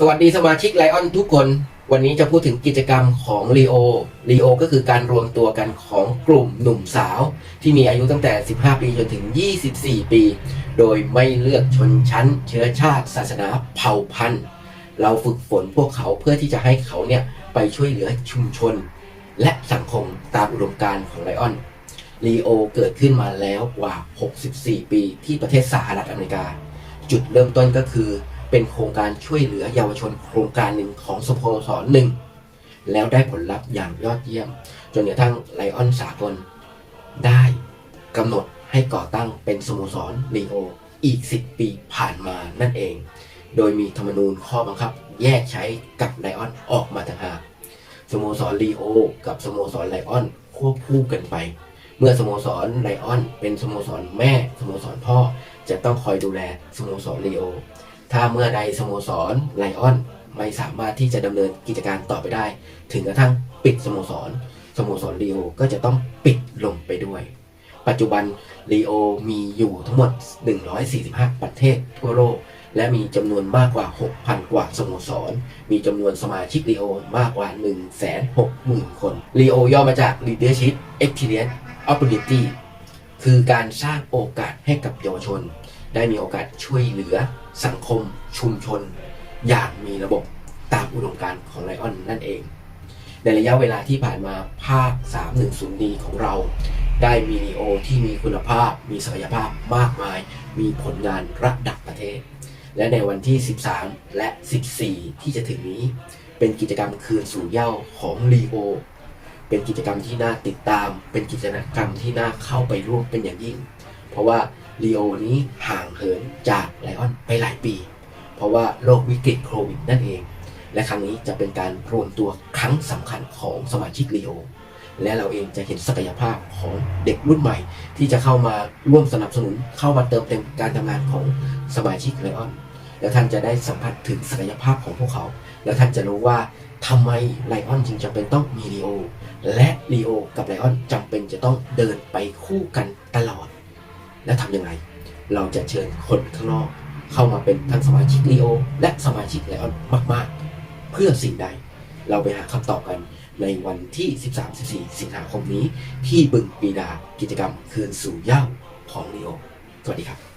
สวัสดีสมาชิกไลออนทุกคน วันนี้จะพูดถึงกิจกรรมของลีโอลีโอก็คือการรวมตัวกันของกลุ่มหนุ่มสาว ที่มีอายุตั้งแต่ 15 ปีจนถึง 24 ปี โดยไม่เลือกชนชั้น เชื้อชาติ ศาสนาเผ่าพันธุ์ เราฝึกฝนพวกเขาเพื่อที่จะให้เขาเนี่ยไปช่วยเหลือชุมชน และสังคมตามอุดมการณ์ของไลออนลีโอเกิดขึ้นมาแล้วกว่า 64 ปีที่ประเทศสหรัฐอเมริกา จุดเริ่มต้นก็คือ เป็นโครงการช่วยเหลือเยาวชนโครงการหนึ่งของสโมสรหนึ่งแล้วได้ผลลัพธ์อย่างยอดเยี่ยม จนกระทั่งไลออนสากล ได้กำหนดให้ก่อตั้งเป็นสโมสรลีโออีก 10 ปีผ่านมานั่นเอง โดยมีธรรมนูญข้อบังคับ แยกใช้กับไลออนออกมาต่างหากสโมสรลีโอกับสโมสรไลออนควบคู่กันไป เมื่อสโมสรไลออนเป็นสโมสรแม่สโมสรพ่อ จะต้องคอยดูแลสโมสรลีโอ ถ้าเมื่อใดสโมสรไลออนไม่สามารถที่จะดำเนินกิจการต่อไปได้ ถึงกระทั่งปิดสโมสรสโมสรลีโอก็จะต้องปิดลงไปด้วย ปัจจุบันลีโอมีอยู่ทั้งหมด 145 ประเทศทั่วโลก และมีจำนวนมากกว่า 6,000 กว่าสโมสร มีจำนวนสมาชิกลีโอมากกว่า 160,000 คนลีโอย่อมาจาก Leadership Experience Opportunity คือการสร้างโอกาสให้กับเยาวชน ได้มีโอกาสช่วยเหลือสังคมชุมชน อย่างมีระบบตามอุดมการณ์ของไลออนนั่นเอง ในระยะเวลาที่ผ่านมาภาค 310D ของเรา ได้มีลีโอที่มีคุณภาพ มีศักยภาพมากมาย มีผลงานระดับประเทศ และในวันที่ 13 และ 14 ที่จะถึงนี้ เป็นกิจกรรมคืนสู่เย้าของลีโอ เป็นกิจกรรมที่น่าติดตาม เป็นกิจกรรมที่น่าเข้าไปร่วมเป็นอย่างยิ่ง เพราะว่าลีโอนี้ห่างเหินจากไลออนไปหลายปี เพราะว่าโรควิกฤตโควิดนั่นเอง และครั้งนี้จะเป็นการรวมตัวครั้งสำคัญของสมาชิกลีโอและเราเองจะเห็นศักยภาพของเด็กรุ่นใหม่ ที่จะเข้ามาร่วมสนับสนุน เข้ามาเติมเต็มการทำงานของสมาชิกไลออน แล้วท่านจะได้สัมผัสถึงศักยภาพของพวกเขา แล้วท่านจะรู้ว่า ทำไมไลออนจึงจำเป็นต้องมีลีโอ และลีโอกับไลออนจำเป็นจะต้องเดินไปคู่กันตลอด และทำยังไง เราจะเชิญคนข้างนอกเข้ามาเป็นทั้งสมาชิกลีโอ และสมาชิกไลออนมากๆ เพื่อสิ่งใด เราไปหาคำตอบกันในวันที่ 13-14 สิงหาคมนี้ ที่บึงปีดากิจกรรมคืนสู่เย้าของลีโอสวัสดีครับ